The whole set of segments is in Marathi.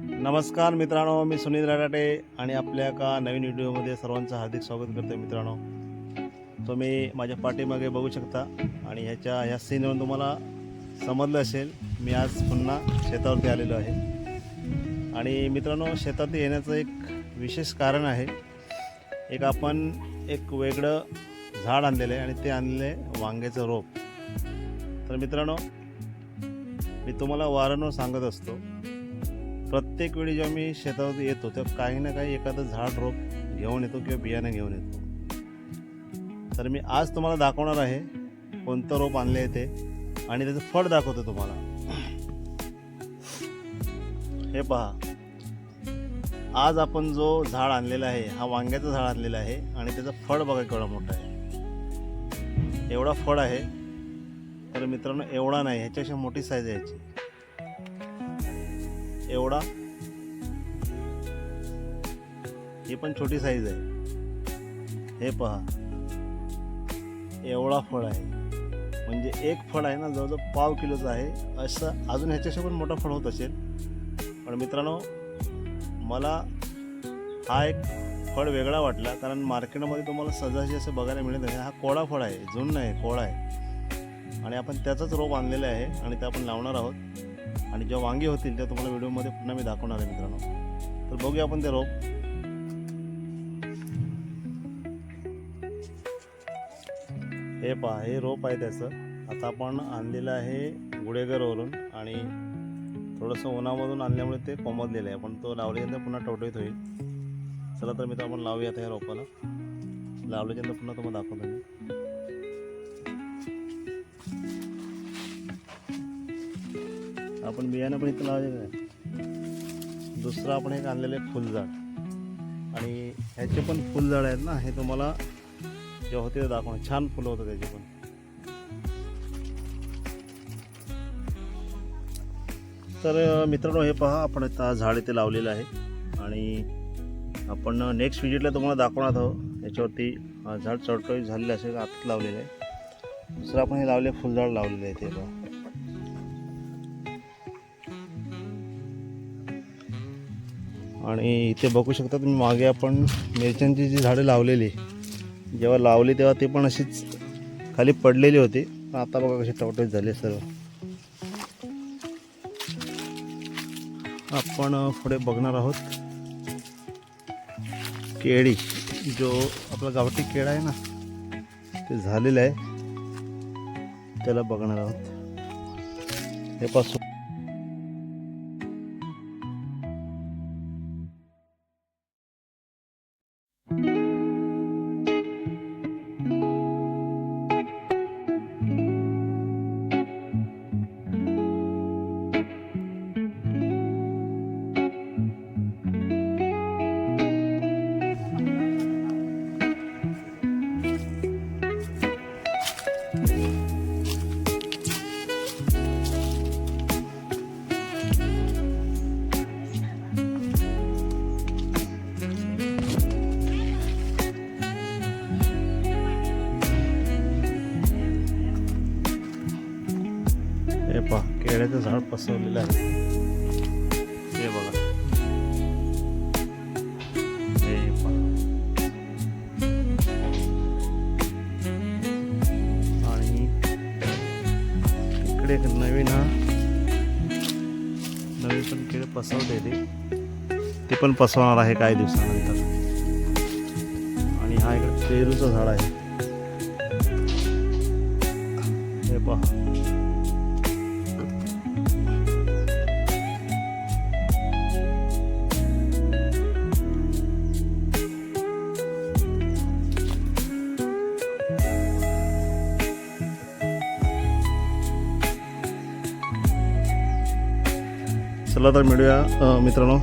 नमस्कार मित्रांनो मी सुनील राटाटे आणि आपल्या एका नवीन व्हिडिओमध्ये सर्वांचं हार्दिक स्वागत करतो मित्रांनो. तुम्ही माझ्या पाठीमागे बघू शकता आणि ह्याच्या ह्या सीनवरून तुम्हाला समजलं असेल मी आज पुन्हा शेतावरती आलेलो आहे. आणि मित्रांनो शेतावरती येण्याचं एक विशेष कारण आहे एक आपण एक वेगळं झाड आणलेलं आहे आणि ते आणलेलं आहे वांग्याचं रोप. तर मित्रांनो मी तुम्हाला वारंवार सांगत असतो प्रत्येक वेळी जेव्हा मी शेतावर येतो तेव्हा काही ना काही एखादं झाड रोप घेऊन येतो किंवा बियाणं घेऊन येतो. तर मी आज तुम्हाला दाखवणार आहे कोणतं रोप आणले आहे ते आणि त्याचं फळ दाखवतो तुम्हाला. हे पहा. आज आपण जो झाड आणलेला आहे हा वांग्याचं झाड आणलेलं आहे आणि त्याचं फळ बघा केवढा मोठा आहे. एवढा फळ आहे. तर मित्रांनो एवढा नाही ह्याच्यापेक्षा मोठी साईज आहे याची एवढा? ही पण छोटी साईज आहे. हे पहा. एवढा फळ आहे. म्हणजे एक फळ आहे ना जवळजवळ पाव किलोचं आहे. असं अजून ह्याच्याशी पण मोठा फळ होत असेल. पण मित्रांनो मला हा एक फळ वेगळा वाटला कारण मार्केटमध्ये तुम्हाला सहजासहजी असं बघायला मिळत नाही. हा कोळा फळ आहे जुन नाही कोळा आहे. आणि आपण त्याचंच रोप आणलेलं आहे आणि ते आपण लावणार आहोत. आणि जेव्हा वांगे होतील त्या तुम्हाला व्हिडिओमध्ये पुन्हा मी दाखवणार आहे मित्रांनो. तर बघूया आपण ते रोप. हे पहा हे रोप आहे त्याचं. आता आपण आणलेलं आहे गुडेघरवरून आणि थोडंसं उन्हामधून आणल्यामुळे ते कोमजलेलं आहे. पण तो लावल्यानंतर पुन्हा टवटवीत होईल. चला तर मित्र आपण लावूया त्या ह्या रोपाला. लावल्याच्यानंतर पुन्हा तुम्हाला दाखवतो मी. आपण बियाणं पण इथं लावायचं आहे दुसरं आपण एक आणलेलं आहे फुलझाड. आणि ह्याचे पण फुलझाड आहेत ना हे तुम्हाला जेव्हा होते ते दाखवणं छान फुलं होतं त्याचे पण. तर मित्रांनो हे पहा आपण आता झाड इथे लावलेलं आहे. आणि आपण नेक्स्ट विजिटला तुम्हाला दाखवणार आहोत. याच्यावरती झाड चढटोई झालेलं असेल आत लावलेलं आहे. दुसरं आपण हे लावले फुलझाड लावलेलं आहे ते पहा. आणि इथे बघू शकता तुम्ही मागे आपण मिरच्यांची जी झाडं लावलेली जेव्हा लावली तेव्हा ती पण अशीच खाली पडलेली होती. पण आता बघा कशी टवटवीत झाली सर्व. आपण पुढे बघणार आहोत केळी जो आपला गावठी केळा आहे ना ते झालेलं आहे. त्याला बघणार आहोत. हे पास केळ्याचं झाड पसरलेलं आहे हे बघा आणि इकडे नवीन हा नवीन पण केळे पसरलेली ते पण पसरणार आहे काही दिवसानंतर आणि हा इकडे पेरूचं झाड आहे हे पहा चला तर मिळूया मित्रांनो.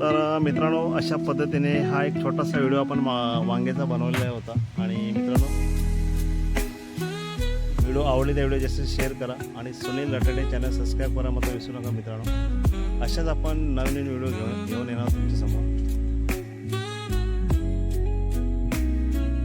तर मित्रांनो अशा पद्धतीने हा एक छोटासा व्हिडिओ आपण मा- वांग्याचा बनवलेला होता. आणि मित्रांनो व्हिडिओ आवडले त्या व्हिडिओ जास्त शेअर करा. आणि सुनील लटडे चॅनल सबस्क्राईब करा मात्र विसरू नका मित्रांनो. अशाच आपण नवीन नवीन व्हिडिओ घेऊन घेऊन येणार तुमच्यासमोर.